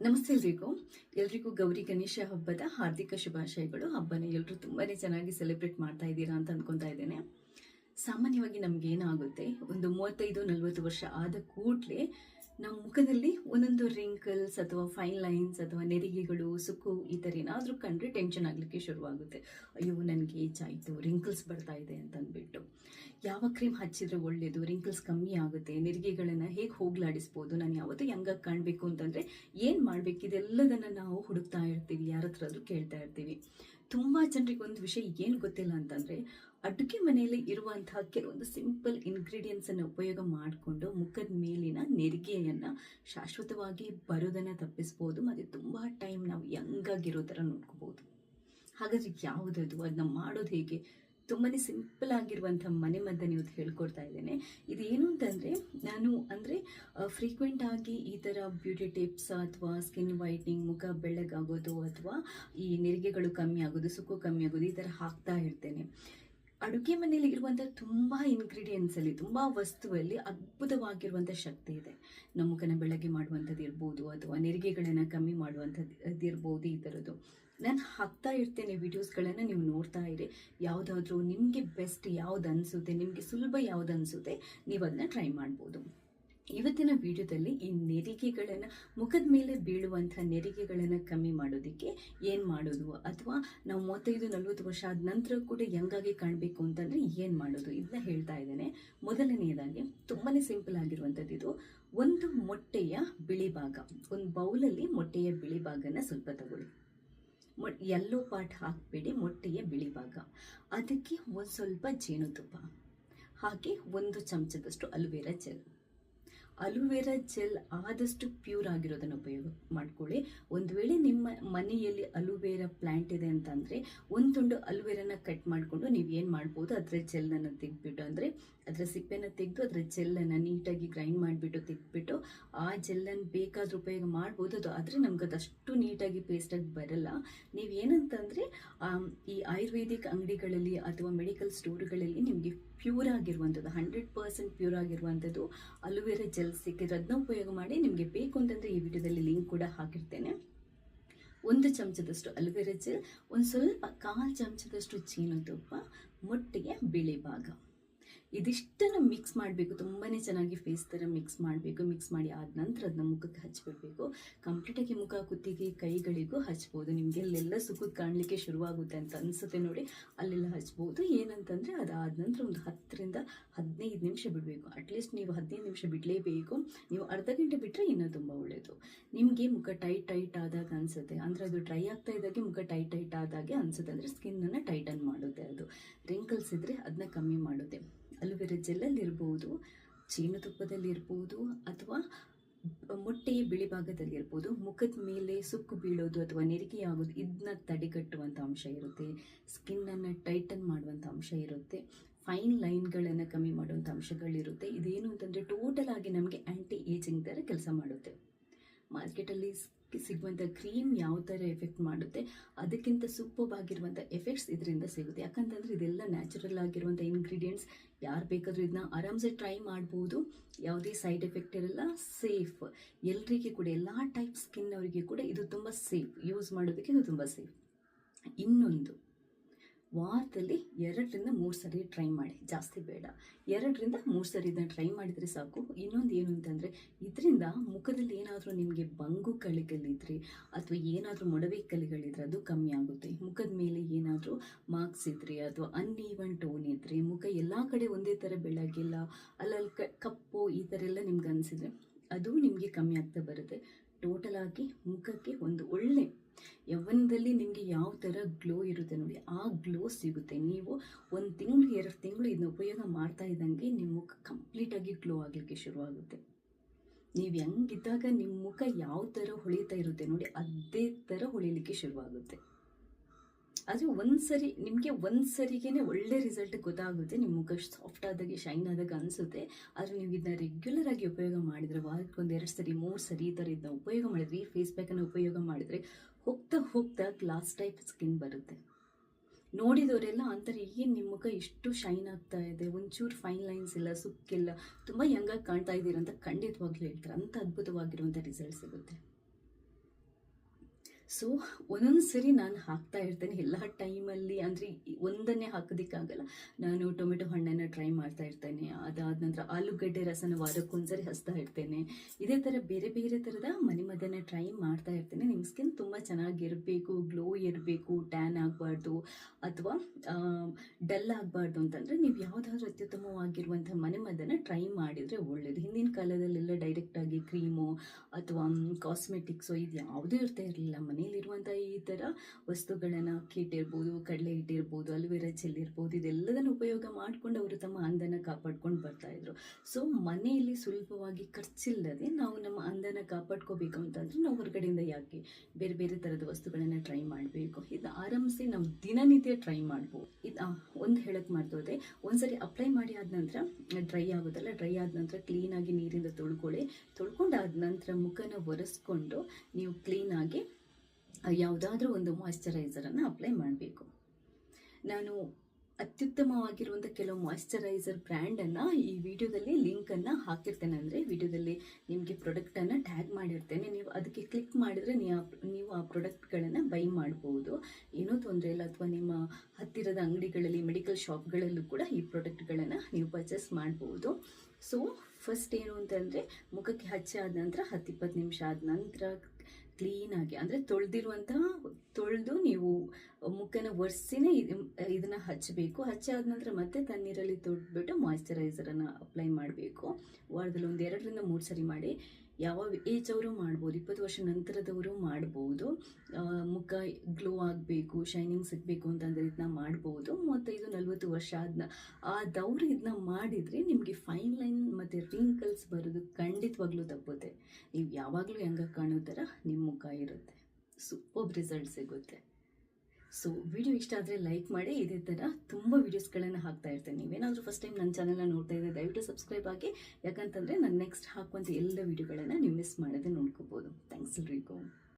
ನಮಸ್ತೆ ಎಲ್ರಿಗೂ. ಎಲ್ರಿಗೂ ಗೌರಿ ಗಣೇಶ ಹಬ್ಬದ ಹಾರ್ದಿಕ ಶುಭಾಶಯಗಳು. ಹಬ್ಬನ ಎಲ್ಲರೂ ತುಂಬಾನೇ ಚೆನ್ನಾಗಿ ಸೆಲೆಬ್ರೇಟ್ ಮಾಡ್ತಾ ಇದ್ದೀರಾ ಅಂತ ಅನ್ಕೊತಾ ಇದ್ದೇನೆ. ಸಾಮಾನ್ಯವಾಗಿ ನಮ್ಗೆ ಏನಾಗುತ್ತೆ? ಒಂದು ಮೂವತ್ತೈದು ನಲವತ್ತು ವರ್ಷ ಆದ ಕೂಡಲೇ ನಮ್ಮ ಮುಖದಲ್ಲಿ ಒಂದೊಂದು ರಿಂಕಲ್ಸ್ ಅಥವಾ ಫೈನ್ ಲೈನ್ಸ್ ಅಥವಾ ನೆರಿಗೆಗಳು, ಸುಕ್ಕು ಈ ಥರ ಏನಾದರೂ ಕಂಡ್ರೆ ಟೆನ್ಷನ್ ಆಗಲಿಕ್ಕೆ ಶುರುವಾಗುತ್ತೆ. ಅಯ್ಯೋ, ನನಗೆ ಏಜ್ ಆಯಿತು ರಿಂಕಲ್ಸ್ ಬರ್ತಾ ಇದೆ ಅಂತ ಅಂದ್ಬಿಟ್ಟು ಯಾವ ಕ್ರೀಮ್ ಹಚ್ಚಿದ್ರೆ ಒಳ್ಳೆಯದು ರಿಂಕಲ್ಸ್ ಕಮ್ಮಿ ಆಗುತ್ತೆ, ನೆರಿಗೆಗಳನ್ನು ಹೇಗೆ ಹೋಗ್ಲಾಡಿಸ್ಬೋದು? ನಾನು ಯಾವತ್ತೂ ಹೆಂಗಾಗಿ ಕಾಣಬೇಕು ಅಂತಂದರೆ ಏನು ಮಾಡಬೇಕು? ಇದೆಲ್ಲದನ್ನು ನಾವು ಹುಡುಕ್ತಾ ಇರ್ತೀವಿ ಯಾರ ಹತ್ರ ಕೇಳ್ತಾ ಇರ್ತೀವಿ. ತುಂಬ ಜನರಿಗೆ ಒಂದು ವಿಷಯ ಏನು ಗೊತ್ತಿಲ್ಲ ಅಂತಂದರೆ ಅಡುಗೆ ಮನೆಯಲ್ಲಿ ಇರುವಂತಹ ಕೆಲವೊಂದು ಸಿಂಪಲ್ ಇನ್ಗ್ರೀಡಿಯೆಂಟ್ಸ್ ಅನ್ನು ಉಪಯೋಗ ಮಾಡಿಕೊಂಡು ಮುಖದ ಮೇಲಿನ ನೆರಿಗೆಯನ್ನು ಶಾಶ್ವತವಾಗಿ ಬರೋದನ್ನು ತಪ್ಪಿಸ್ಬೋದು. ಮತ್ತು ತುಂಬ ಟೈಮ್ ನಾವು ಯಂಗಾಗಿರೋ ಥರ ನೋಡ್ಕೋಬೋದು ಹಾಗಾದ್ರೆ ಯಾವುದದು ಅದನ್ನ ಮಾಡೋದು ಹೇಗೆ? ತುಂಬಾ ಸಿಂಪಲ್ ಆಗಿರುವಂಥ ಮನೆ ಮದ್ದನ್ನು ಇವತ್ತು ಹೇಳ್ಕೊಡ್ತಾ ಇದ್ದೇನೆ. ಇದೇನು ಅಂತಂದರೆ, ನಾನು ಅಂದರೆ ಫ್ರೀಕ್ವೆಂಟ್ ಆಗಿ ಈ ಥರ ಬ್ಯೂಟಿ ಟಿಪ್ಸ್ ಅಥವಾ ಸ್ಕಿನ್ ವೈಟ್ನಿಂಗ್ ಮುಖ ಬೆಳ್ಳಗಾಗೋದು ಅಥವಾ ಈ ನೆರಿಗೆಗಳು ಕಮ್ಮಿ ಆಗೋದು, ಸುಕ್ಕು ಕಮ್ಮಿ ಆಗೋದು ಈ ಥರ ಹಾಕ್ತಾ ಇರ್ತೇನೆ. ಅಡುಗೆ ಮನೆಯಲ್ಲಿ ಇರುವಂಥ ತುಂಬ ಇನ್ಗ್ರೀಡಿಯೆಂಟ್ಸಲ್ಲಿ ತುಂಬ ವಸ್ತುವಲ್ಲಿ ಅದ್ಭುತವಾಗಿರುವಂಥ ಶಕ್ತಿ ಇದೆ. ನಮ್ಮ ಮುಖನ ಬೆಳಗ್ಗೆ ಮಾಡುವಂಥದ್ದು ಇರ್ಬೋದು, ಅಥವಾ ನೆರಿಗೆಗಳನ್ನು ಕಮ್ಮಿ ಮಾಡುವಂಥದ್ದು, ಇರ್ಬೋದು, ಈ ಥರದ್ದು ನಾನು ಹಾಕ್ತಾ ಇರ್ತೇನೆ ವಿಡಿಯೋಸ್ಗಳನ್ನು ನೀವು ನೋಡ್ತಾ ಇರಿ. ಯಾವುದಾದ್ರೂ ನಿಮಗೆ ಬೆಸ್ಟ್ ಯಾವ್ದು ಅನಿಸುತ್ತೆ, ನಿಮಗೆ ಸುಲಭ ಯಾವ್ದು ಅನಿಸುತ್ತೆ, ನೀವು ಅದನ್ನ ಟ್ರೈ ಮಾಡ್ಬೋದು. ಇವತ್ತಿನ ವಿಡಿಯೋದಲ್ಲಿ ಈ ನೆರಿಗೆಗಳನ್ನು ಮುಖದ ಮೇಲೆ ಬೀಳುವಂಥ ನೆರಿಗೆಗಳನ್ನು ಕಮ್ಮಿ ಮಾಡೋದಕ್ಕೆ ಏನು ಮಾಡೋದು? ಅಥವಾ ನಾವು ಮೂವತ್ತೈದು, ನಲ್ವತ್ತು ವರ್ಷ ಆದ ನಂತರ ಕೂಡ ಹೆಂಗಾಗಿ ಕಾಣಬೇಕು ಅಂತಂದರೆ ಏನು ಮಾಡೋದು? ಇದನ್ನ ಹೇಳ್ತಾ ಇದ್ದೇನೆ. ಮೊದಲನೆಯದಾಗಿ ತುಂಬಾ ಸಿಂಪಲ್ ಆಗಿರುವಂಥದ್ದು ಇದು. ಒಂದು ಮೊಟ್ಟೆಯ ಬಿಳಿ ಭಾಗ, ಒಂದು ಬೌಲಲ್ಲಿ ಮೊಟ್ಟೆಯ ಬಿಳಿ ಭಾಗನ ಸ್ವಲ್ಪ ತಗೊಳ್ಳಿ. ಮೊ ಎಲ್ಲೋ ಪಾರ್ಟ್ ಹಾಕಬೇಡಿ ಮೊಟ್ಟೆಯ ಬಿಳಿ ಭಾಗ. ಅದಕ್ಕೆ ಒಂದು ಸ್ವಲ್ಪ ಜೇನುತುಪ್ಪ. ಹಾಕಿ ಒಂದು ಚಮಚದಷ್ಟು aloe vera gel. Aloe vera gel ಆದಷ್ಟು ಪ್ಯೂರ್ ಆಗಿರೋದನ್ನು ಉಪಯೋಗ ಮಾಡ್ಕೊಳ್ಳಿ. ಒಂದು ವೇಳೆ ನಿಮ್ಮ ಮನೆಯಲ್ಲಿ ಅಲೋವೆರಾ ಪ್ಲ್ಯಾಂಟ್ ಇದೆ ಅಂತಂದರೆ ಒಂದು ತುಂಡು ಅಲುವೆರಾನ ಕಟ್ ಮಾಡಿಕೊಂಡು ನೀವು ಏನು ಮಾಡ್ಬೋದು? ಅದರ ಜೆಲ್ಲನ್ನು ತೆಗೆದ್ಬಿಟ್ಟು, ಅಂದರೆ ಅದರ ಸಿಪ್ಪೆನ ತೆಗೆದು ಅದರ ಜೆಲ್ಲನ್ನು ನೀಟಾಗಿ ಗ್ರೈಂಡ್ ಮಾಡಿಬಿಟ್ಟು, ತೆಗೆದ್ಬಿಟ್ಟು ಆ ಜೆಲ್ಲನ್ನು ಬೇಕಾದ್ರೂ ಉಪಯೋಗ ಮಾಡ್ಬೋದು. ಅದು ಆದರೆ ನಮ್ಗೆ ಅದಷ್ಟು ನೀಟಾಗಿ ಪೇಸ್ಟಾಗಿ ಬರಲ್ಲ. ನೀವು ಏನಂತಂದರೆ ಈ ಆಯುರ್ವೇದಿಕ್ ಅಂಗಡಿಗಳಲ್ಲಿ ಅಥವಾ ಮೆಡಿಕಲ್ ಸ್ಟೋರ್ಗಳಲ್ಲಿ ನಿಮಗೆ ಪ್ಯೂರ್ ಆಗಿರುವಂಥದ್ದು, ಹಂಡ್ರೆಡ್ ಪರ್ಸೆಂಟ್ ಪ್ಯೂರ್ ಆಗಿರುವಂಥದ್ದು ಅಲುವೆರಾ ಜೆಲ್ ಸಿಕ್ಕಿದ್ರೆ ಅದನ್ನ ಉಪಯೋಗ ಮಾಡಿ ನಿಮಗೆ ಬೇಕು ಅಂತಂದರೆ ಈ ವಿಡಿಯೋದಲ್ಲಿ ಲಿಂಕ್ ಕೂಡ ಹಾಕಿರ್ತೇನೆ. ಒಂದು ಚಮಚದಷ್ಟು ಅಲೋವೆರಾ ಜೆಲ್, ಒಂದು ಸ್ವಲ್ಪ ಕಾಲು ಚಮಚದಷ್ಟು ಜೇನುತುಪ್ಪ ಮೊಟ್ಟೆಗೆ ಬಿಳಿ ಭಾಗ. ಇದಿಷ್ಟನ್ನು ಮಿಕ್ಸ್ ಮಾಡಬೇಕು. ತುಂಬಾ ಚೆನ್ನಾಗಿ ಫೇಸ್ ಥರ ಮಿಕ್ಸ್ ಮಾಡಬೇಕು. ಮಿಕ್ಸ್ ಮಾಡಿ ಆದ ನಂತರ ಅದನ್ನ ಮುಖಕ್ಕೆ ಹಚ್ಬಿಡ್ಬೇಕು. ಕಂಪ್ಲೀಟಾಗಿ ಮುಖ ಕುತ್ತಿಗೆ ಕೈಗಳಿಗೂ ಹಚ್ಬೋದು. ನಿಮಗೆ ಅಲ್ಲೆಲ್ಲ ಸುಖದ ಕಾಣಲಿಕ್ಕೆ ಶುರುವಾಗುತ್ತೆ ಅಂತ ಅನಿಸುತ್ತೆ ನೋಡಿ. ಅಲ್ಲೆಲ್ಲ ಹಚ್ಬೋದು. ಏನಂತಂದರೆ ಅದಾದ ನಂತರ ಒಂದು ಹತ್ತರಿಂದ ಹದಿನೈದು ನಿಮಿಷ ಬಿಡಬೇಕು. ಅಟ್ಲೀಸ್ಟ್ ನೀವು ಹದಿನೈದು ನಿಮಿಷ ಬಿಡಲೇಬೇಕು. ನೀವು ಅರ್ಧ ಗಂಟೆ ಬಿಟ್ಟರೆ ಇನ್ನೂ ತುಂಬ ಒಳ್ಳೆಯದು ನಿಮಗೆ ಮುಖ ಟೈಟ್ ಟೈಟ್ ಆದಾಗ ಅನಿಸುತ್ತೆ. ಅಂದರೆ ಅದು ಡ್ರೈ ಆಗ್ತಾ ಇದ್ದಾಗೆ ಮುಖ ಟೈಟ್ ಟೈಟ್ ಆದಾಗೆ ಅನಿಸುತ್ತೆ. ಅಂದರೆ ಸ್ಕಿನ್ನನ್ನು ಟೈಟನ್ ಮಾಡುತ್ತೆ ಅದು. ರಿಂಕಲ್ಸ್ ಇದ್ದರೆ ಅದನ್ನ ಕಮ್ಮಿ ಮಾಡುತ್ತೆ. ಅಲುವೆರಾ ಜೆಲ್ಲಲ್ಲಿ ಇರ್ಬೋದು ಜೇನುತುಪ್ಪದಲ್ಲಿ ಇರ್ಬೋದು ಅಥವಾ ಮೊಟ್ಟೆಯ ಬಿಳಿ ಭಾಗದಲ್ಲಿ ಇರ್ಬೋದು, ಮುಖದ ಮೇಲೆ ಸುಕ್ಕು ಬೀಳೋದು ಅಥವಾ ನೆರಿಗೆಯಾಗೋದು ಆಗೋದು ಇದನ್ನ ತಡೆಗಟ್ಟುವಂಥ ಅಂಶ ಇರುತ್ತೆ. ಸ್ಕಿನ್ನನ್ನು ಟೈಟನ್ ಮಾಡುವಂಥ ಅಂಶ ಇರುತ್ತೆ. ಫೈನ್ ಲೈನ್ಗಳನ್ನು ಕಮ್ಮಿ ಮಾಡುವಂಥ ಅಂಶಗಳಿರುತ್ತೆ. ಇದೇನು ಅಂತಂದರೆ ಟೋಟಲ್ ಆಗಿ ನಮಗೆ ಆ್ಯಂಟಿ ಏಜಿಂಗ್ ಥರ ಕೆಲಸ ಮಾಡುತ್ತೆ. ಮಾರ್ಕೆಟಲ್ಲಿ ಸಿಗುವಂಥ ಕ್ರೀಮ್ ಯಾವ ಥರ ಎಫೆಕ್ಟ್ ಮಾಡುತ್ತೆ, ಅದಕ್ಕಿಂತ ಸೂಪರ್ ಆಗಿರುವಂಥ ಎಫೆಕ್ಟ್ಸ್ ಇದರಿಂದ ಸಿಗುತ್ತೆ. ಯಾಕಂತಂದರೆ ಇದೆಲ್ಲ ನ್ಯಾಚುರಲ್ ಆಗಿರುವಂಥ ಇಂಗ್ರೀಡಿಯೆಂಟ್ಸ್, ಯಾರು ಬೇಕಾದರೂ ಇದನ್ನ ಆರಾಮ್ಸೆ ಟ್ರೈ ಮಾಡ್ಬೋದು. ಯಾವುದೇ ಸೈಡ್ ಎಫೆಕ್ಟ್ ಇರಲ್ಲ, ಸೇಫ್. ಎಲ್ಲರಿಗೆ ಕೂಡ, ಎಲ್ಲ ಟೈಪ್ ಸ್ಕಿನ್ ಅವರಿಗೆ ಕೂಡ ಇದು ತುಂಬ ಸೇಫ್. ಯೂಸ್ ಮಾಡೋದಕ್ಕೆ ಇದು ತುಂಬ ಸೇಫ್. ಇನ್ನೊಂದು. ವಾರದಲ್ಲಿ ಎರಡರಿಂದ ಮೂರು ಸರಿ ಟ್ರೈ ಮಾಡಿ. ಜಾಸ್ತಿ ಬೇಡ. ಎರಡರಿಂದ ಮೂರು ಸರಿ ಇದನ್ನು ಟ್ರೈ ಮಾಡಿದರೆ ಸಾಕು. ಇನ್ನೊಂದು ಏನು ಅಂತಂದರೆ, ಇದರಿಂದ ಮುಖದಲ್ಲಿ ಏನಾದರೂ ನಿಮಗೆ ಬಂಗು ಕಲೆಗಳಿದ್ರೆ ಅಥವಾ ಏನಾದರೂ ಮೊಡವೆ ಕಲೆಗಳಿದ್ರೆ ಅದು ಕಮ್ಮಿ ಆಗುತ್ತೆ. ಮುಖದ ಮೇಲೆ ಏನಾದರೂ ಮಾರ್ಕ್ಸ್ ಇದ್ರೆ ಅಥವಾ ಅನ್ಈವನ್ ಟೋನ್ ಇದ್ದರೆ ಮುಖ ಎಲ್ಲ ಕಡೆ ಒಂದೇ ಥರ ಬೆಳಗಿಲ್ಲ, ಅಲ್ಲಲ್ಲಿ ಕಪ್ಪು ಈ ಥರ ಎಲ್ಲ ನಿಮ್ಗೆ ಅನಿಸಿದ್ರೆ ಅದು ನಿಮಗೆ ಕಮ್ಮಿ ಆಗ್ತಾ ಬರುತ್ತೆ. ಟೋಟಲ್ ಆಗಿ ಮುಖಕ್ಕೆ ಒಂದು ಒಳ್ಳೆ ಯೌವನದಲ್ಲಿ ನಿಮಗೆ ಯಾವ ಥರ ಗ್ಲೋ ಇರುತ್ತೆ ನೋಡಿ, ಆ ಗ್ಲೋ ಸಿಗುತ್ತೆ. ನೀವು ಒಂದು ತಿಂಗಳು, ಎರಡು ತಿಂಗಳು ಇದನ್ನ ಉಪಯೋಗ ಮಾಡ್ತಾ ಇದ್ದಂಗೆ ನಿಮ್ಮ ಮುಖ ಕಂಪ್ಲೀಟಾಗಿ ಗ್ಲೋ ಆಗಲಿಕ್ಕೆ ಶುರುವಾಗುತ್ತೆ. ನೀವು ಹೆಂಗಿದ್ದಾಗ ನಿಮ್ಮ ಮುಖ ಯಾವ ಥರ ಹೊಳಿತಾ ಇರುತ್ತೆ ನೋಡಿ, ಅದೇ ಥರ ಹೊಳಿಲಿಕ್ಕೆ ಶುರುವಾಗುತ್ತೆ. ಆದರೆ ಒಂದು ಸರಿ ನಿಮಗೆ ಒಂದು ಸರಿಗೇನೆ ಒಳ್ಳೆ ರಿಸಲ್ಟ್ ಗೊತ್ತಾಗುತ್ತೆ. ನಿಮ್ಮ ಮುಖ ಸಾಫ್ಟ್ ಆದಾಗೆ ಶೈನ್ ಆದಾಗ ಅನಿಸುತ್ತೆ. ಆದರೆ ನೀವು ಇದನ್ನ ರೆಗ್ಯುಲರ್ ಆಗಿ ಉಪಯೋಗ ಮಾಡಿದರೆ ವಾರಕ್ಕೆ ಒಂದು ಎರಡು ಸರಿ, ಮೂರು ಸರಿ ಈ ಥರ ಇದನ್ನ ಉಪಯೋಗ ಮಾಡಿದ್ರೆ, ಈ ಫೇಸ್ ಪ್ಯಾಕನ್ನು ಉಪಯೋಗ ಮಾಡಿದರೆ ಹೋಗ್ತಾ ಹೋಗ್ತಾ ಗ್ಲಾಸ್ ಟೈಪ್ ಸ್ಕಿನ್ ಬರುತ್ತೆ. ನೋಡಿದವರೆಲ್ಲ ಅಂತಾರೆ, ಏನು ನಿಮ್ಮ ಮುಖ ಇಷ್ಟು ಶೈನ್ ಆಗ್ತಾ ಇದೆ? ಒಂಚೂರು ಫೈನ್ ಲೈನ್ಸ್ ಇಲ್ಲ, ಸುಕ್ಕಿಲ್ಲ, ತುಂಬ ಯಂಗಾಗಿ ಕಾಣ್ತಾ ಇದ್ದೀರಂತ ಖಂಡಿತವಾಗ್ಲೂ ಹೇಳ್ತಾರೆ. ಅಂಥ ಅದ್ಭುತವಾಗಿರುವಂಥ ರಿಸಲ್ಟ್ ಸಿಗುತ್ತೆ. ಸೊ ಒಂದೊಂದು ಸರಿ ನಾನು ಹಾಕ್ತಾ ಇರ್ತೇನೆ. ಎಲ್ಲ ಟೈಮಲ್ಲಿ ಅಂದರೆ ಒಂದನ್ನೇ ಹಾಕೋದಕ್ಕಾಗಲ್ಲ. ನಾನು ಟೊಮೆಟೊ ಹಣ್ಣನ್ನು ಟ್ರೈ ಮಾಡ್ತಾ ಇರ್ತೇನೆ. ಅದಾದ ನಂತರ ಆಲೂಗಡ್ಡೆ ರಸನ ವಾರಕ್ಕೊಂದ್ಸರಿ ಹಸ್ತಾ ಇರ್ತೇನೆ. ಇದೇ ಥರ ಬೇರೆ ಬೇರೆ ಥರದ ಮನೆ ಮದ್ದನ್ನು ಟ್ರೈ ಮಾಡ್ತಾ ಇರ್ತೇನೆ. ನಿಮ್ಮ ಸ್ಕಿನ್ ತುಂಬ ಚೆನ್ನಾಗಿರಬೇಕು, ಗ್ಲೋ ಇರಬೇಕು, ಟ್ಯಾನ್ ಆಗಬಾರ್ದು ಅಥವಾ ಡಲ್ ಆಗಬಾರ್ದು ಅಂತಂದರೆ ನೀವು ಯಾವುದಾದ್ರೂ ಅತ್ಯುತ್ತಮವಾಗಿರುವಂಥ ಮನೆಮದ್ದನ್ನು ಟ್ರೈ ಮಾಡಿದರೆ ಒಳ್ಳೆಯದು ಹಿಂದಿನ ಕಾಲದಲ್ಲೆಲ್ಲ ಡೈರೆಕ್ಟಾಗಿ ಕ್ರೀಮು ಅಥವಾ ಕಾಸ್ಮೆಟಿಕ್ಸು ಇದು ಯಾವುದೂ ಇರ್ತಾ ಇರಲಿಲ್ಲ ಮನೆಯಲ್ಲಿರುವಂಥ ಈ ಥರ ವಸ್ತುಗಳನ್ನು ಅಕ್ಕಿ ಇಟ್ಟಿರ್ಬೋದು ಕಡಲೆ ಇಟ್ಟಿರ್ಬೋದು ಅಲುವೆರಾ ಜೆಲ್ ಇರ್ಬೋದು, ಇದೆಲ್ಲದನ್ನು ಉಪಯೋಗ ಮಾಡಿಕೊಂಡು ಅವರು ತಮ್ಮ ಅಂದನ ಕಾಪಾಡ್ಕೊಂಡು ಬರ್ತಾ ಇದ್ರು. ಸೊ ಮನೆಯಲ್ಲಿ ಸುಲಭವಾಗಿ ಖರ್ಚಿಲ್ಲದೆ ನಾವು ನಮ್ಮ ಅಂದನ ಕಾಪಾಡ್ಕೋಬೇಕು ಅಂತಂದರೆ ನಾವು ಹೊರಗಡೆಯಿಂದ ಯಾಕೆ ಬೇರೆ ಬೇರೆ ಥರದ ವಸ್ತುಗಳನ್ನು ಟ್ರೈ ಮಾಡಬೇಕು. ಇದು ಆರಂಭಿಸಿ ನಾವು ದಿನನಿತ್ಯ ಟ್ರೈ ಮಾಡ್ಬೋದು. ಇದು ಒಂದು ಹೇಳಕ್ಕೆ ಮಾಡ್ತೋದೆ ಒಂದ್ಸರಿ ಅಪ್ಲೈ ಮಾಡಿ ಆದ ನಂತರ ಡ್ರೈ ಆಗೋದಲ್ಲ ಡ್ರೈ ಆದ ನಂತರ ಕ್ಲೀನಾಗಿ ನೀರಿಂದ ತೊಳ್ಕೊಳ್ಳಿ. ತೊಳ್ಕೊಂಡಾದ ನಂತರ ಮುಖನ ಒರೆಸ್ಕೊಂಡು ನೀವು ಕ್ಲೀನಾಗಿ ಯಾವುದಾದ್ರೂ ಒಂದು ಮಾಯ್ಶ್ಚರೈಸರನ್ನು ಅಪ್ಲೈ ಮಾಡಬೇಕು. ನಾನು ಅತ್ಯುತ್ತಮವಾಗಿರುವಂಥ ಕೆಲವು ಮಾಯ್ಶ್ಚರೈಸರ್ ಬ್ರ್ಯಾಂಡನ್ನು ಈ ವಿಡಿಯೋದಲ್ಲಿ ಲಿಂಕನ್ನು ಹಾಕಿರ್ತೇನೆ. ಅಂದರೆ ವಿಡಿಯೋದಲ್ಲಿ ನಿಮಗೆ ಪ್ರಾಡಕ್ಟನ್ನು ಟ್ಯಾಗ್ ಮಾಡಿರ್ತೇನೆ. ನೀವು ಅದಕ್ಕೆ ಕ್ಲಿಕ್ ಮಾಡಿದರೆ ನೀವು ಆ ಪ್ರಾಡಕ್ಟ್ಗಳನ್ನು ಬೈ ಮಾಡ್ಬೋದು. ಏನೂ ತೊಂದರೆ ಇಲ್ಲ. ಅಥವಾ ನಿಮ್ಮ ಹತ್ತಿರದ ಅಂಗಡಿಗಳಲ್ಲಿ ಮೆಡಿಕಲ್ ಶಾಪ್ಗಳಲ್ಲೂ ಕೂಡ ಈ ಪ್ರಾಡಕ್ಟ್ಗಳನ್ನು ನೀವು ಪರ್ಚೇಸ್ ಮಾಡ್ಬೋದು. ಸೊ ಫಸ್ಟ್ ಏನು ಅಂತಂದರೆ ಮುಖಕ್ಕೆ ಹಚ್ಚಿ ಆದ ನಂತರ ಹತ್ತು ಇಪ್ಪತ್ತು ನಿಮಿಷ ಆದ ನಂತರ ಕ್ಲೀನಾಗಿ ಅಂದರೆ ತೊಳೆದಿರುವಂತಹ ತೊಳೆದು ನೀವು ಮುಖನ ಒರೆಸಿನೇ ಇದನ್ನು ಹಚ್ಚಬೇಕು ಹಚ್ಚಿ ನಂತರ ಮತ್ತೆ ತಣ್ಣೀರಲ್ಲಿ ತೊಳೆದ್ಬಿಟ್ಟು ಮಾಯ್ಶ್ಚರೈಸರನ್ನು ಅಪ್ಲೈ ಮಾಡಬೇಕು. ವಾರದಲ್ಲಿ ಒಂದು ಎರಡರಿಂದ ಮೂರು ಸರಿ ಮಾಡಿ. ಯಾವ ಏಜ್ ಅವರು ಮಾಡ್ಬೋದು, ಇಪ್ಪತ್ತು ವರ್ಷ ನಂತರದವರು ಮಾಡ್ಬೋದು ಮುಖ ಗ್ಲೋ ಆಗಬೇಕು ಶೈನಿಂಗ್ ಸಿಗಬೇಕು ಅಂತಂದರೆ ಇದನ್ನ ಮಾಡ್ಬೋದು. ಮೂವತ್ತೈದು, ನಲ್ವತ್ತು ವರ್ಷ ಆದ್ನ ಆದವರು ಇದನ್ನ ಮಾಡಿದರೆ ನಿಮಗೆ ಫೈನ್ ಲೈನ್ ಮತ್ತು ರಿಂಕಲ್ಸ್ ಬರೋದು ಖಂಡಿತವಾಗ್ಲೂ ತಪ್ಪುತ್ತೆ. ನೀವು ಯಾವಾಗಲೂ ಹೆಂಗೆ ಕಾಣೋ ಥರ ನಿಮ್ಮ ಮುಖ ಇರುತ್ತೆ. ಸೂಪರ್ ರಿಸಲ್ಟ್ ಸಿಗುತ್ತೆ. ಸೊ ವಿಡಿಯೋ ಇಷ್ಟ ಆದರೆ ಲೈಕ್ ಮಾಡಿ, ಇದೇ ಥರ ತುಂಬ ವೀಡಿಯೋಸ್ಗಳನ್ನು ಹಾಕ್ತಾ ಇರ್ತೇನೆ. ನೀವೇನಾದರೂ ಫಸ್ಟ್ ಟೈಮ್ ನನ್ನ ಚಾನಲ್ನ ನೋಡ್ತಾ ಇದ್ದರೆ ದಯವಿಟ್ಟು ಸಬ್ಸ್ಕ್ರೈಬ್ ಆಗಿ. ಯಾಕಂತಂದರೆ ನಾನು ನೆಕ್ಸ್ಟ್ ಹಾಕುವಂಥ ಎಲ್ಲ ವೀಡಿಯೋಗಳನ್ನು ನೀವು ಮಿಸ್ ಮಾಡದೆ ನೋಡ್ಕೋಬೋದು. ಥ್ಯಾಂಕ್ಸ್ ಎಲ್ರಿಗೂ.